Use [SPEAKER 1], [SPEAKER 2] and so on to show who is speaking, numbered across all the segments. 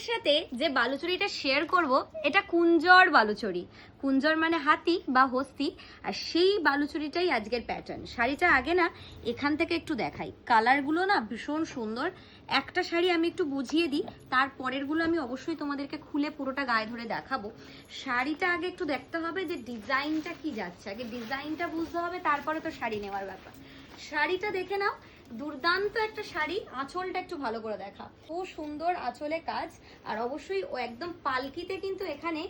[SPEAKER 1] তোমাদের সাথে যে বালুচরিটা শেয়ার করব, এটা কুঞ্জর বালুচরি। কুঞ্জর মানে হাতি বা হস্তি, আর সেই বালুচরিটাই আজকের প্যাটার্ন শাড়িটা আগে না, এখান থেকে একটু দেখাই। কালারগুলো না ভীষণ সুন্দর। একটা শাড়ি আমি একটু বুঝিয়ে দিই, তারপরেরগুলো আমি অবশ্যই তোমাদেরকে খুলে পুরোটা গায়ে ধরে দেখাবো। শাড়িটা আগে একটু দেখতে হবে যে ডিজাইনটা কি যাচ্ছে। আগে ডিজাইনটা বুঝতে হবে, তারপরে তো শাড়ি নেওয়ার ব্যাপার। শাড়িটা দেখে নাও দুর্দান্ত একটা শাড়ি, আঁচলটা একটু ভালো করে দেখা। খুব সুন্দর আঁচলে কাজ, আর অবশ্যই ও একদম পালকিতে কিন্তু এখানে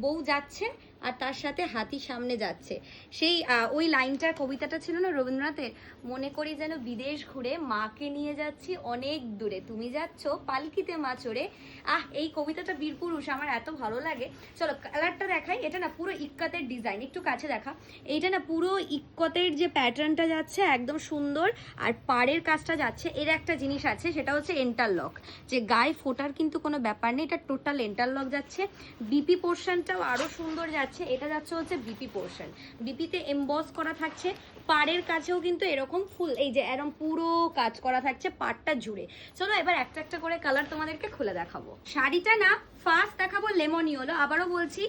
[SPEAKER 1] বউ যাচ্ছে আর তার সাথে হাতি সামনে যাচ্ছে। সেই ওই লাইনটার কবিতাটা ছিল না রবীন্দ্রনাথের? মনে করি যেন বিদেশ ঘুরে মাকে নিয়ে যাচ্ছি অনেক দূরে। তুমি যাচ্ছ পালকিতে মা চড়ে। আহ, এই কবিতাটা বীরপুরুষ, আমার এত ভালো লাগে। চলো কালারটা দেখাই। এটা না পুরো ইক্কাতের ডিজাইন একটু কাছে দেখা। এইটা না পুরো ইক্কতের যে প্যাটার্নটা যাচ্ছে, একদম সুন্দর, আর পাড়ের কাজটা যাচ্ছে, এর একটা জিনিস আছে, সেটা হচ্ছে এন্টারলক যে গায়ে ফোটার কিন্তু কোনো ব্যাপার নেই, এটা টোটাল এন্টারলক যাচ্ছে। বিপি পোর্শনটাও আরও সুন্দর যাচ্ছে। এটা যাচ্ছে হচ্ছে বিপি পোর্শন বিপিতে এমবস করা থাকছে, পাড়ের কাছেও কিন্তু এরকম ফুল, এই যে এরকম পুরো কাজ করা থাকছে পাড়টা জুড়ে। চলো এবার একটা একটা করে কালার তোমাদেরকে খুলে দেখাবো। শাড়িটা না ফার্স্ট দেখাবো লেমনি হলো আবারও বলছি,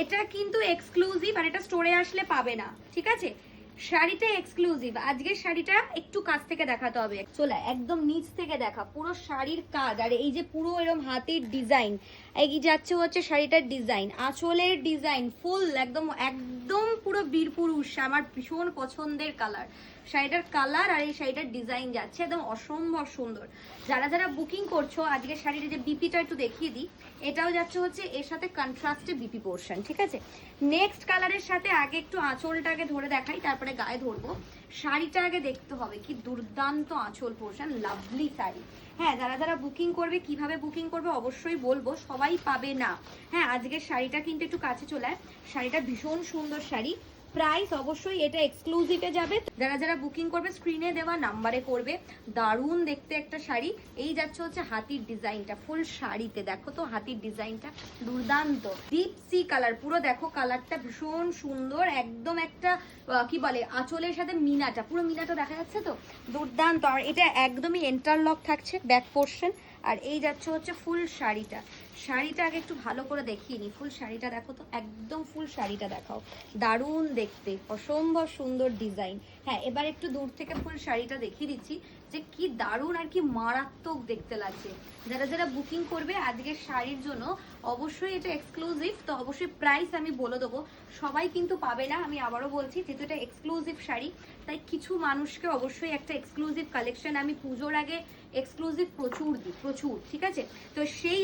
[SPEAKER 1] এটা কিন্তু এক্সক্লুসিভ আর এটা স্টোরে আসলে পাবে না, ঠিক আছে? শাড়িটা এক্সক্লুসিভ আজকের শাড়িটা একটু কাছ থেকে দেখাতে হবে। চলে, একদম নিচ থেকে দেখা, পুরো শাড়ির কাজ। আর এই যে পুরো এরকম হাতের ডিজাইন এই যাচ্ছে হচ্ছে শাড়িটার ডিজাইন আঁচলের ডিজাইন ফুল একদম একদম পুরো বীরপুরুষ। আমার ভীষণ পছন্দের কালার শাড়িটার কালার আর এই শাড়িটার ডিজাইন যাচ্ছে একদম অসম্ভব সুন্দর। যারা যারা বুকিং করছ, আজকের শাড়িটা যে বিপিটা একটু দেখিয়ে দিই, এটাও যাচ্ছে হচ্ছে এর সাথে কন্ট্রাস্টে বিপি পোর্শন ঠিক আছে? নেক্সট কালারের সাথে আগে একটু আঁচলটাকে ধরে দেখাই, তারপরে গায়ে ধরবো। শাড়িটা আগে দেখতে হবে, কি দুর্দান্ত আঁচল পোর্শন লাভলি শাড়ি। হ্যাঁ যারা যারা বুকিং করবে, কীভাবে বুকিং করবে অবশ্যই বলব, সবাই পাবে না। হ্যাঁ আজকের শাড়িটা কিন্তু একটু কাছে চলে। শাড়িটা ভীষণ সুন্দর শাড়ি। প্রাইস অবশ্যই এটা এক্সক্লুসিভে যাবে। যারা যারা বুকিং করবে স্ক্রিনে দেওয়া নাম্বারে করবে দারুণ দেখতে একটা শাড়ি। এই যাচ্ছে হচ্ছে হাতির ডিজাইনটা ফুল শাড়িতে। দেখো তো হাতির ডিজাইনটা, দুর্দান্ত। ডিপ সি কালার পুরো দেখো কালারটা ভীষণ সুন্দর। একদম একটা কি বলে, আঁচলের সাথে মিনাটা। পুরো মিনাটা দেখা যাচ্ছে তো? দুর্দান্ত। আর এটা একদমই এন্টারলক থাকছে ব্যাক পোর্শন আর এই যাচ্ছে হচ্ছে ফুল শাড়িটা। শাড়িটা আগে একটু ভালো করে দেখিয়ে নি। ফুল শাড়িটা দেখো তো, একদম ফুল শাড়িটা দেখাও। দারুণ দেখতে, অসম্ভব সুন্দর ডিজাইন। হ্যাঁ এবার একটু দূর থেকে ফুল শাড়িটা দেখিয়ে দিচ্ছি যে কি দারুণ আর কি মারাত্মক দেখতে লাগছে। যারা যারা বুকিং করবে আজকের শাড়ির জন্য, অবশ্যই এটা এক্সক্লুসিভ তো অবশ্যই প্রাইস আমি বলে দেবো। সবাই কিন্তু পাবে না, আমি আবারও বলছি, যেহেতু এটা এক্সক্লুসিভ শাড়ি, তাই কিছু মানুষকে অবশ্যই একটা এক্সক্লুসিভ কালেকশন আমি পুজোর আগে এক্সক্লুসিভ প্রচুর দিই, প্রচুর, ঠিক আছে? তো সেই